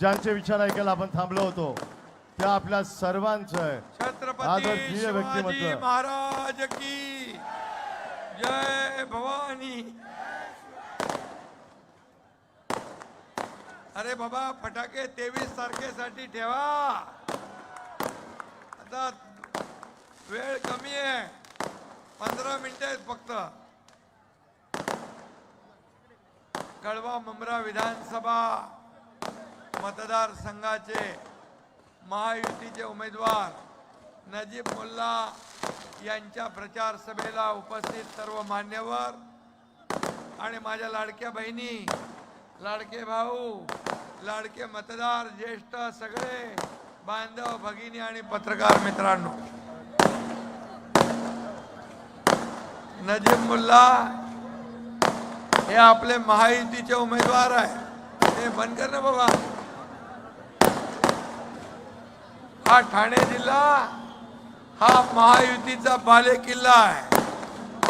ज्यांचे विचार ऐकायला आपण थांबलो होतो त्या आपल्या सर्वांचं आहे छत्रपती शिवाजी. महाराज की जय भवानी. अरे बाबा फटाके तेवीस तारखेसाठी ठेवा. आता वेळ कमी आहे. पंधरा मिनिटं आहेत फक्त. कळवा मुंब्रा विधानसभा. मतदारसंघाचे महायुतीचे उमेदवार नजीब मुल्ला यांच्या प्रचार सभेला उपस्थित सर्व मान्यवर आणि माझ्या लाडक्या बहिणी लाडके भाऊ लाडके मतदार ज्येष्ठ सगळे बांधव भगिनी आणि पत्रकार मित्रांनो. नजीब मुल्ला हे आपले महायुतीचे उमेदवार आहे. हे बंद कर ना बाबा. हा ठाणे जिल्हा हा महायुतीचा बालेकिल्ला आहे.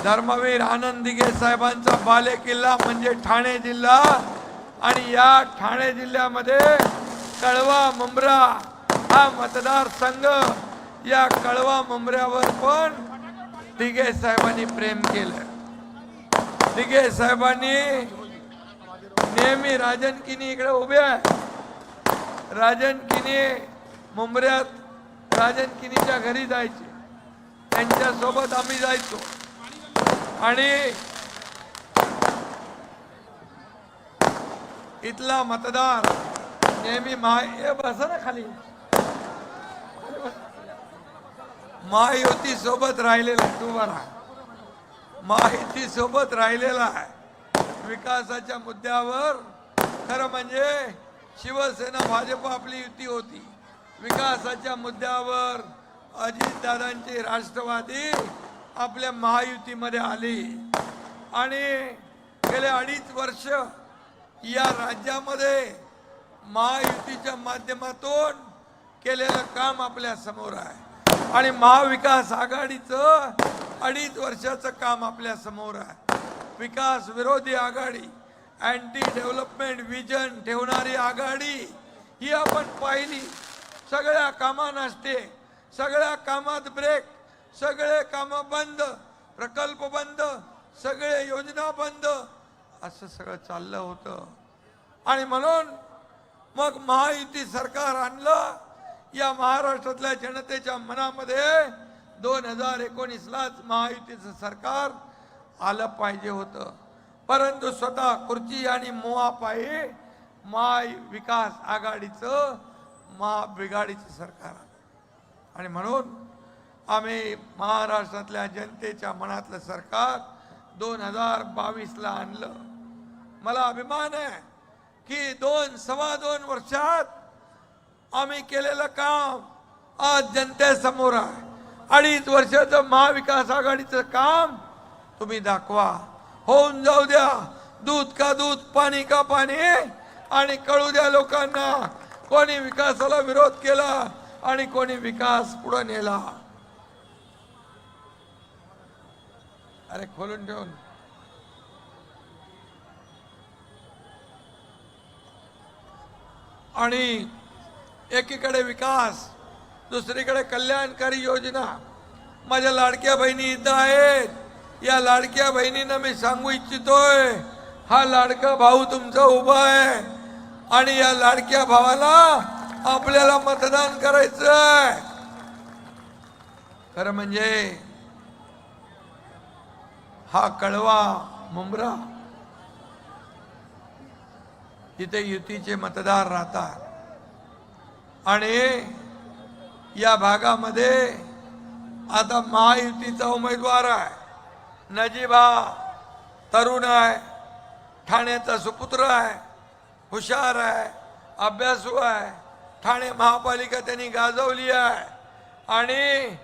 धर्मवीर आनंद दिघे साहेबांचा बालेकिल्ला म्हणजे ठाणे जिल्हा आणि या ठाणे जिल्ह्यामध्ये कळवा मुंब्रा हा मतदारसंघ या कळवा मुंबऱ्यावर पण दिघे साहेबांनी प्रेम केलं दिघे साहेबांनी नेहमी राजन किनी इकडे उभे आहे राजन किनी मुंबऱ्यात राजनकिनीच्या घरी जायचे. त्यांच्यासोबत आम्ही जायचो. आणि इथला मतदार नेहमी माय ए बसा ना खाली. महायुती सोबत राहिलेला आहे, तू बरा. माहिती सोबत राहिलेला आहे. विकासाच्या मुद्द्यावर खरं म्हणजे शिवसेना भाजप आपली युती होती. विकासाच्या मुद्द्यावर अजितदादांची राष्ट्रवादी आपल्या महायुतीमध्ये आली. आणि गेले अडीच वर्ष या राज्यामध्ये महायुतीच्या माध्यमातून केलेलं काम आपल्यासमोर आहे. आणि महाविकास आघाडीचं अडीच वर्षाचं काम आपल्यासमोर आहे. विकास विरोधी आघाडी अँटी डेव्हलपमेंट विजन ठेवणारी आघाडी ही आपण पाहिली. सगळ्या कामा नसते सगळ्या कामात ब्रेक सगळे कामं बंद प्रकल्प बंद सगळे योजना बंद. असं सगळं चाललं होतं. आणि म्हणून मग महायुती सरकार आणलं. या महाराष्ट्रातल्या जनतेच्या मनामध्ये दोन हजार एकोणीसलाच महायुतीचं सरकार आलं पाहिजे होतं. परंतु स्वतः खुर्ची आणि मोहापायी विकास आघाडीचं महाबिघाडीचे सरकार आलं. आणि म्हणून आम्ही महाराष्ट्रातल्या जनतेच्या मनातलं सरकार दोन हजार बावीसला आणलं. मला अभिमान आहे की दोन सव्वा दोन वर्षात आम्ही केलेलं काम आज जनतेसमोर आहे. अडीच वर्षाचं महाविकास आघाडीचं काम तुम्ही दाखवा. होऊन जाऊ द्या. दूध का दूध पाणी का पाणी आणि कळू द्या लोकांना कोणी विकासाला विरोध केला आणि कोणी विकास पुढे नेला. अरे खोलून ठेवून. आणि एकीकडे विकास दुसरीकडे कल्याणकारी योजना. माझ्या लाडक्या बहिणी इथं आहेत. या लाडक्या बहिणींना मी सांगू इच्छितोय हा लाडका भाऊ तुमचा उभा आहे. आणि या लाडक्या भावाला आपल्याला मतदान करायचं आहे खरं म्हणजे हा कळवा मुंब्रा तिथे युतीचे मतदार राहतात. आणि या भागामध्ये आता महायुतीचा उमेदवार आहे. नजीबा तरुण आहे ठाण्याचा सुपुत्र आहे. हुशार आहे अभ्यासू आहे ठाणे महापालिका त्यांनी गाजवली आहे. आणि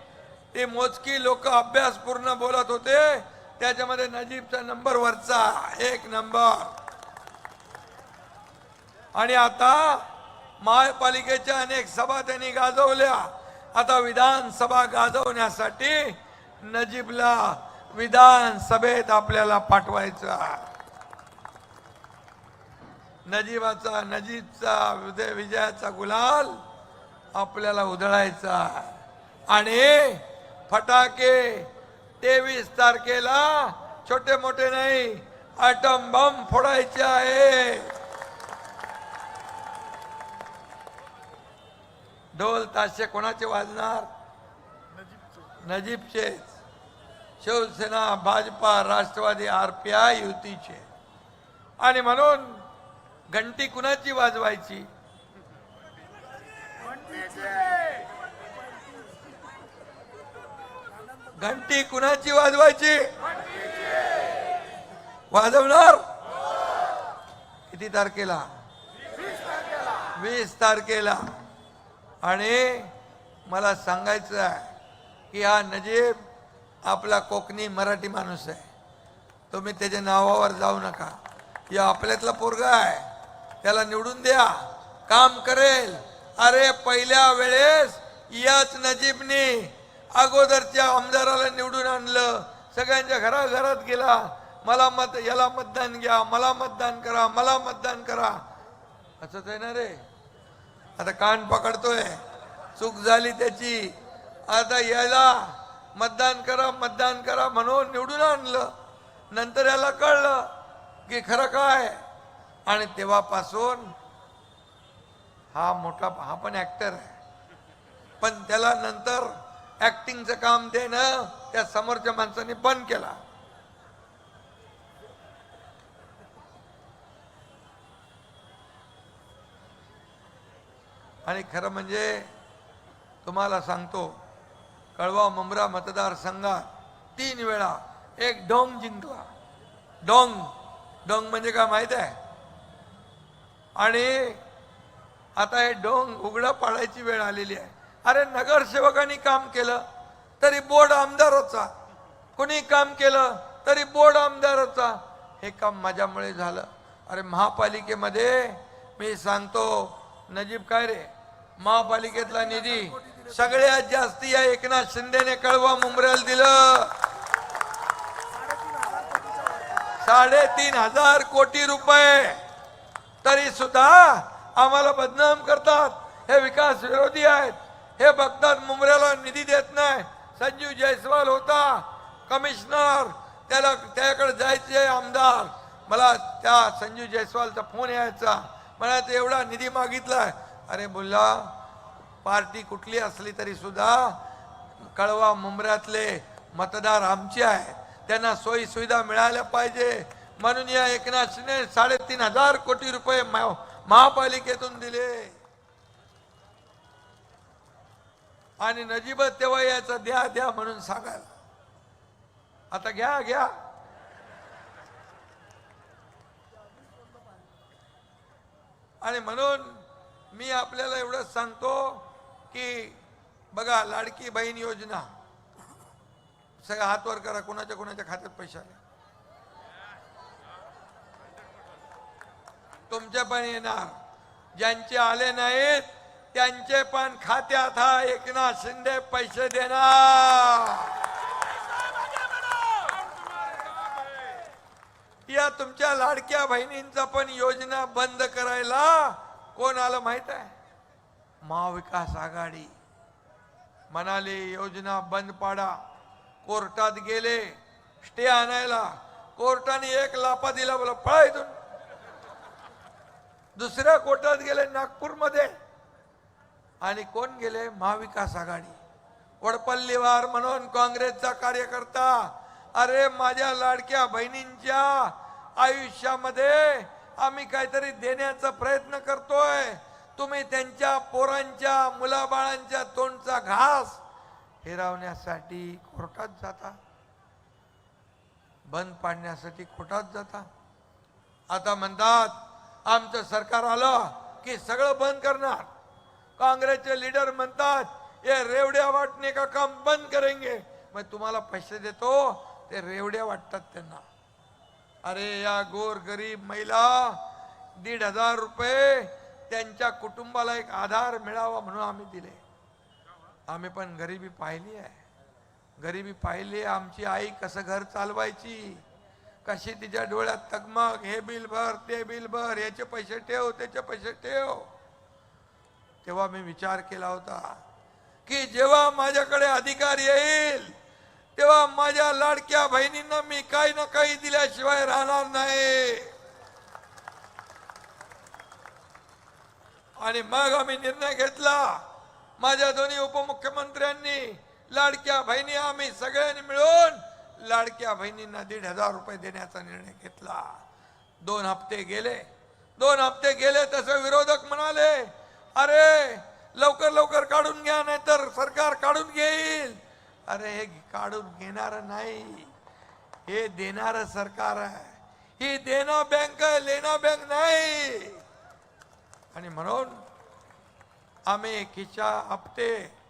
ते मोजकी लोक अभ्यास पूर्ण बोलत होते त्याच्यामध्ये नजीबचा नंबर वरचा एक नंबर. आणि आता महापालिकेच्या अनेक सभा त्यांनी गाजवल्या. आता विधानसभा गाजवण्यासाठी नजीबला विधानसभेत आपल्याला पाठवायचं नजीबाचा नजीबचा विजय विजयाचा गुलाल आपल्याला उधळायचा आणि फटाके तेवीस तारखेला छोटे मोठे नाही आटम बम फोडायचे आहे. ढोल ताशे कोणाचे वाजणार? नजीबचे. Shiv Sena BJP Rashtrawadi R P I युतीचे. आणि म्हणून घंटी कुणाची वाजवायची? घंटी कुणाची वाजवायची? वाजवणार? किती तारखेला? वीस तारखेला. आणि मला सांगायचं आहे की हा नजीब आपला कोकणी मराठी माणूस आहे. तुम्ही त्याच्या नावावर जाऊ नका. या आपल्यातला पोरगा आहे. त्याला निवडून द्या. काम करेल. अरे पहिल्या वेळेस याच नजीबनी अगोदरच्या आमदाराला निवडून आणलं. सगळ्यांच्या घराघरात गेला. मला मत याला मतदान घ्या. मला मतदान करा. मला मतदान करा. असंच आहे ना रे? आता कान पकडतोय. चूक झाली त्याची. आता याला मतदान करा मतदान करा म्हणून निवडून आणलं. नंतर याला कळलं की खरं काय? आणि तेव्हापासून हा मोठा हा पण ऍक्टर आहे. पण त्याला नंतर ऍक्टिंगचं काम देणं त्या समोरच्या माणसाने बंद केला. आणि खरं म्हणजे तुम्हाला सांगतो कळवा मुंब्रा मतदारसंघात तीन वेळा एक डोंग जिंकला. डोंग. डोंग म्हणजे काय माहीत आहे? आणि आता हे डोंग उघडा पाडायची वेळ आलेली आहे. अरे नगरसेवकांनी काम केलं तरी बोर्ड आमदाराचा. कोणी काम केलं तरी बोर्ड आमदाराचा. हे काम माझ्यामुळे झालं. अरे महापालिकेमध्ये मी सांगतो नजीब काय रे? महापालिकेतला निधी सगळ्यात जास्ती या एकनाथ शिंदेने कळवा मुंबऱ्याला दिलं. साडेतीन हजार कोटी रुपये. तरी सुद्धा आम्हाला बदनाम करतात. हे विकास विरोधी आहेत. हे बघतात मुंबऱ्याला निधी देत नाही. संजीव जयस्वाल होता. कमिशनर. त्याला त्याकडे जायचे आमदार. मला त्या संजीव जयस्वालचा फोन यायचा. मला ते एवढा निधी मागितलाय. अरे बोलला पार्टी कुठली असली तरी सुद्धा कळवा मुंबऱ्यातले मतदार आमचे आहेत. त्यांना सोयी सुविधा मिळाल्या पाहिजे. म्हणून या एकनाथ शिंदे साडेतीन हजार कोटी रुपये महापालिकेतून दिले. आणि नजीबत तेव्हा याचं द्या द्या म्हणून सांगायला. आता घ्या घ्या. आणि म्हणून मी आपल्याला एवढंच सांगतो की बघा लाडकी बहीण योजना. सगळं हातवर करा कोणाच्या कोणाच्या खात्यात पैसे आले. तुमचे पण येणार. ज्यांचे आले नाहीत त्यांचे पण खात्यात हा एकनाथ शिंदे पैसे देणार. या तुमच्या लाडक्या बहिणींचा पण योजना बंद करायला कोण आलं माहीत आहे? महाविकास आघाडी. म्हणाले योजना बंद पाडा. कोर्टात गेले स्टे आणायला. कोर्टाने एक लापा दिला बोला पळा इथून. दुसऱ्या कोर्टात गेले नागपूरमध्ये. आणि कोण गेले? महाविकास आघाडी. वडपल्लीवार म्हणून काँग्रेसचा कार्यकर्ता. अरे माझ्या लाडक्या बहिणींच्या आयुष्यामध्ये आम्ही काहीतरी देण्याचा प्रयत्न करतोय. तुम्ही त्यांच्या पोरांच्या मुलाबाळांच्या तोंडचा घास हिरावण्यासाठी कोर्टात जाता. बंद पाडण्यासाठी कोर्टात जाता. आता म्हणतात आमचं सरकार आलं की सगळं बंद करणार. काँग्रेसचे लीडर म्हणतात या रेवड्या वाटणे का काम बंद करेंगे? मग तुम्हाला पैसे देतो ते रेवड्या वाटतात त्यांना. अरे या गोर गरीब महिला दीड हजार रुपये त्यांच्या कुटुंबाला एक आधार मिळावा म्हणून आम्ही दिले. आम्ही पण गरिबी पाहिली आहे. गरिबी पाहिली आहे. आमची आई कसं घर चालवायची? कशी तिच्या डोळ्यात तगमग हे बिल भर ते बिल भर याचे पैसे ठेव त्याचे पैसे ठेव. तेव्हा मी विचार केला होता की जेव्हा माझ्याकडे अधिकार येईल तेव्हा माझ्या लाडक्या बहिणींना मी काही ना काही दिल्याशिवाय राहणार नाही. आणि मग आम्ही निर्णय घेतला माझ्या दोन्ही उपमुख्यमंत्र्यांनी लाडक्या बहिणी आम्ही सगळ्यांनी मिळून लाडक्या बहिणींना दीड हजार रुपये देण्याचा निर्णय घेतला. दोन हप्ते गेले. दोन हप्ते गेले तसे विरोधक म्हणाले अरे लवकर लवकर काढून घ्या नाहीतर सरकार काढून घेईल. अरे हे काढून घेणार नाही. हे देणार सरकार आहे. ही देना बँक आहे लेना बँक नाही. आणि म्हणून आम्ही खिचा हप्ते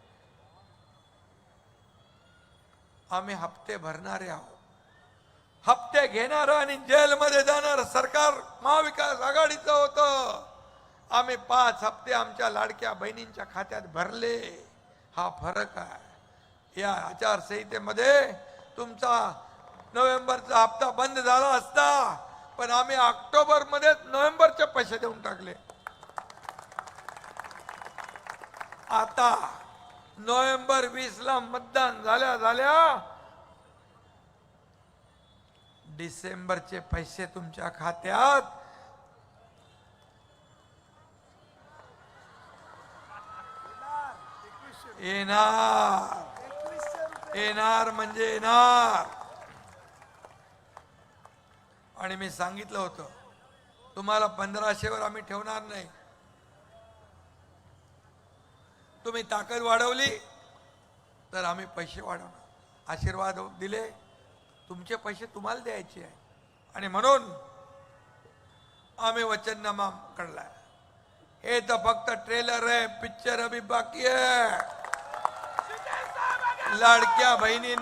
आम्ही हप्ते भरणारे आहोत. हप्ते घेणार आणि जेलमध्ये जाणार. सरकार महाविकास आघाडीचं होतं. आम्ही पाच हप्ते आमच्या लाडक्या बहिणींच्या खात्यात भरले. हा फरक आहे. या आचारसंहितेमध्ये तुमचा नोव्हेंबरचा हप्ता बंद झाला असता पण आम्ही ऑक्टोबरमध्येच नोव्हेंबरचे पैसे देऊन टाकले. आता नोव्हेंबर वीस ला मतदान झाल्या झाल्या. डिसेंबरचे पैसे तुमच्या खात्यात. येणार. येणार म्हणजे येणार. आणि मी सांगितलं होतं तुम्हाला पंधराशेवर आम्ही ठेवणार नाही. तुम्ही ताकद वाढवली तर आम्ही पैसे वाढवणार. आशीर्वाद दिले तुमचे पैसे तुम्हाला द्यायचे आहे. आणि म्हणून आम्ही वचननामा काढलाय. हे तर फक्त ट्रेलर आहे पिक्चर अभी बाकी आहे. लाडक्या बहिणींना